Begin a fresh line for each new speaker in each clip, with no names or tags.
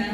นะ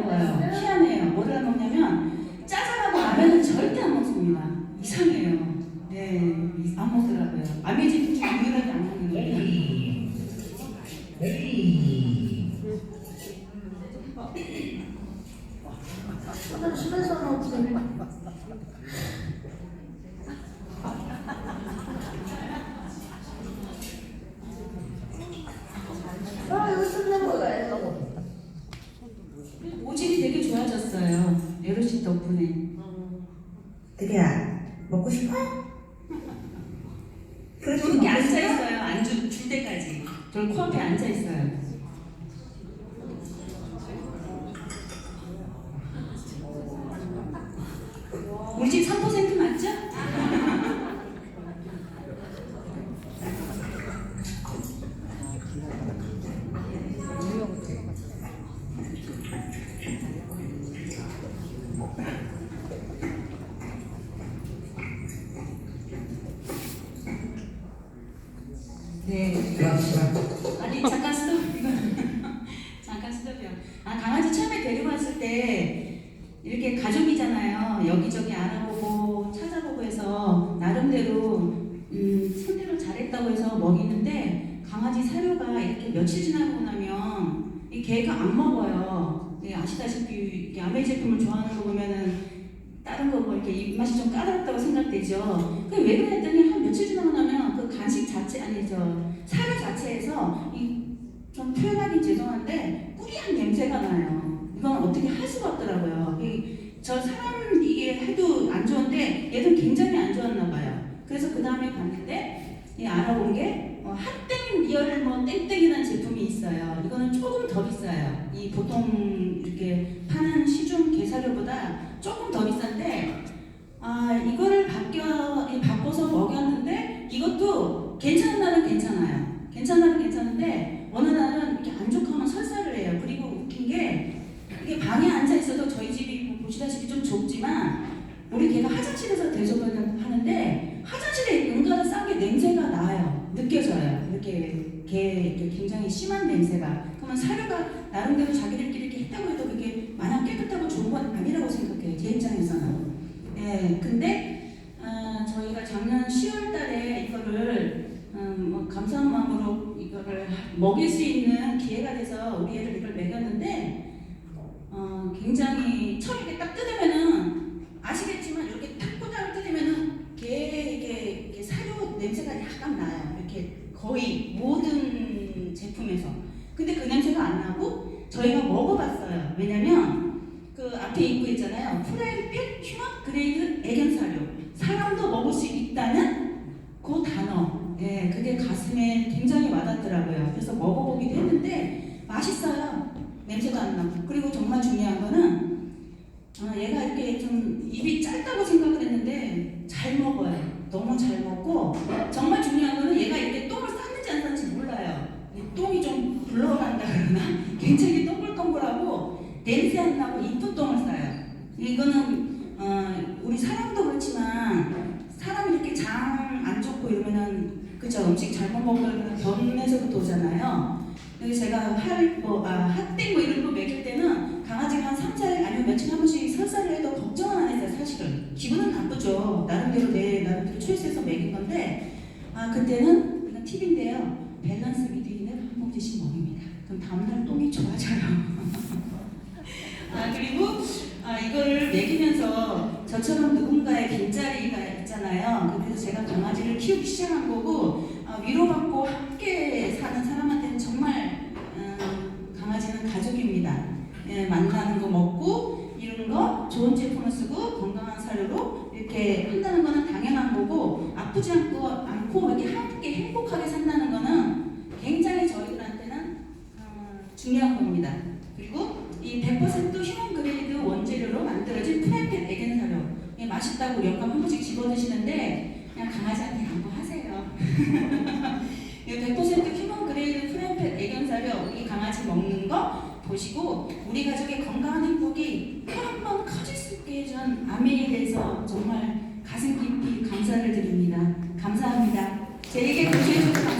먹어요. 희한해요. 뭐를 먹냐면 짜장하고 아면은 절대 안
먹습니다.
이상해요. 네, 안 먹더라고요.
아메지는 유일하게 안 먹는 거예요. 에로씨 덕분에.
드리야 먹고 싶어? 그래서
이렇게 앉아 있어요. 안주 줄 때까지. 저 코앞에 앉아 있어요. 우리 집3% 맞죠? 네. 아니 잠깐 스톱 이거 잠깐 스톱이요. 아 강아지 처음에 데리고 왔을 때 이렇게 가족이잖아요. 여기저기 알아보고 찾아보고 해서 나름대로 음, 손대로 잘했다고 해서 먹이는데 강아지 사료가 이렇게 며칠 지나고 나면 이 개가 안 먹어요. 예, 아시다시피 이렇게 아메 제품을 좋아하는 거 보면은 다른 거뭐 이렇게 입맛이 좀 까다롭다고 생각되죠. 그게 왜 그랬더니 한 며칠 지나고 나면 그 간식 자체 아니 저 사료 자체에서 이 좀 표현하기 죄송한데 꾸리한 냄새가 나요. 이건 어떻게 할 수가 없더라고요. 이, 저 사람 이게 해도 안 좋은데 얘는 굉장히 안 좋았나 봐요. 그래서 그 다음에 봤는데 이 알아본 게 어, 핫땡 리얼 뭐 땡땡이라는 제품이 있어요. 이거는 조금 더 비싸요. 이 보통 이렇게 파는 시중 게사료보다 조금 더 비싼데 아 이거를 바뀌어 이 바꿔서 먹였는데 이것도 괜찮은 날은 괜찮아요. 괜찮은 날은 괜찮은데 어느 날은 이렇게 안 좋고 하면 설사를 해요. 그리고 웃긴 게 이게 방에 앉아 있어도 저희 집이 좀 좁지만 우리 걔가 화장실에서 대접을 하는데 화장실에 응가를 싼게 냄새가 나요. 느껴져요. 이렇게 걔 이렇게 굉장히 심한 냄새가. 그러면 사료가 나름대로 자기들끼리 이렇게 했다고 해도 그게 마냥 깨끗하고 좋은 건 아니라고 생각해요. 제 입장에서는. 예, 근데 어, 저희가 작년 10월 달에 이거를 음, 뭐 감사한 마음으로 이거를 먹일 수 있는 기회가 돼서 우리 애를 이걸 먹였는데 어, 굉장히 처음 이렇게 딱 뜯으면은 아시겠지만 이렇게 탁 꽂아를 뜯으면은 걔 이게, 이게 사료 약간 나요. 이렇게 거의 모든 제품에서. 근데 그 냄새가 안 나고 저희가 먹어봤어요. 왜냐면 그 앞에 입고 있잖아요. 프라이핏 휴먼 그레이드 애견 사료. 사람도 먹을 수 있다는 그 단어. 예, 그게 가슴에 굉장히 와닿더라고요. 그래서 먹어보기도 했는데 맛있어요. 냄새도 안 나고. 그리고 정말 중요한 거는 어, 얘가 이렇게 좀 입이 짧다고 생각을 했는데 잘먹어요. 너무 잘 먹고 정말 중요한 거는 얘가 이렇게 똥을 쌌는지 안 쌌는지 몰라요. 이 똥이 좀 불러난다 그러나 굉장히 동글동글하고 냄새 안 나고 이쁜 똥을 싸요. 이거는 어, 우리 사람도 그렇지만 사람 이렇게 장 안 좋고 이러면은 그죠 음식 잘못 먹으면 변에서부터 오잖아요. 그래서 제가 할, 뭐, 아, 핫땡 뭐 이런 거 먹일 때는 강아지가 한 3, 4일 아니면 며칠 한 번씩 설사를 해도 걱정은 안 했어요, 사실은. 기분은 나쁘죠. 나름대로 내, 나름대로 초이스해서 먹인 건데, 아, 그때는, 이건 팁인데요. 밸런스 미드인을 한 봉지씩 먹입니다. 그럼 다음날 똥이 좋아져요. 아, 그리고, 아, 이거를 먹이면서 저처럼 누군가의 빈자리가 있잖아요. 그래서 제가 강아지를 키우기 시작한 거고, 아, 위로받고 함께 사는 사람한테는 정말 음, 강아지는 가족입니다. 예, 만나는 거 먹고 이런 거 좋은 제품을 쓰고 건강한 사료로 이렇게 한다는 거는 당연한 거고 아프지 않고 않고 이렇게 함께 행복하게 산다는 거는 굉장히 저희들한테는 음, 중요한 겁니다. 그리고 이 100% 휴먼 그레이드 원재료로 만들어진 프라이팬 애견 사료 예, 맛있다고 영감 한 번씩 집어 드시는데 그냥 강아지한테 양보하세요. 100% 휴먼 그레이드 프라이팬 애견 사료 이 강아지 먹는 거 보시고 우리 가족의 건강한 행복이 한번 커질 수 있게 해준 아메에 대해서 정말 가슴 깊이 감사를 드립니다. 감사합니다. 제 얘기 고시해주셔서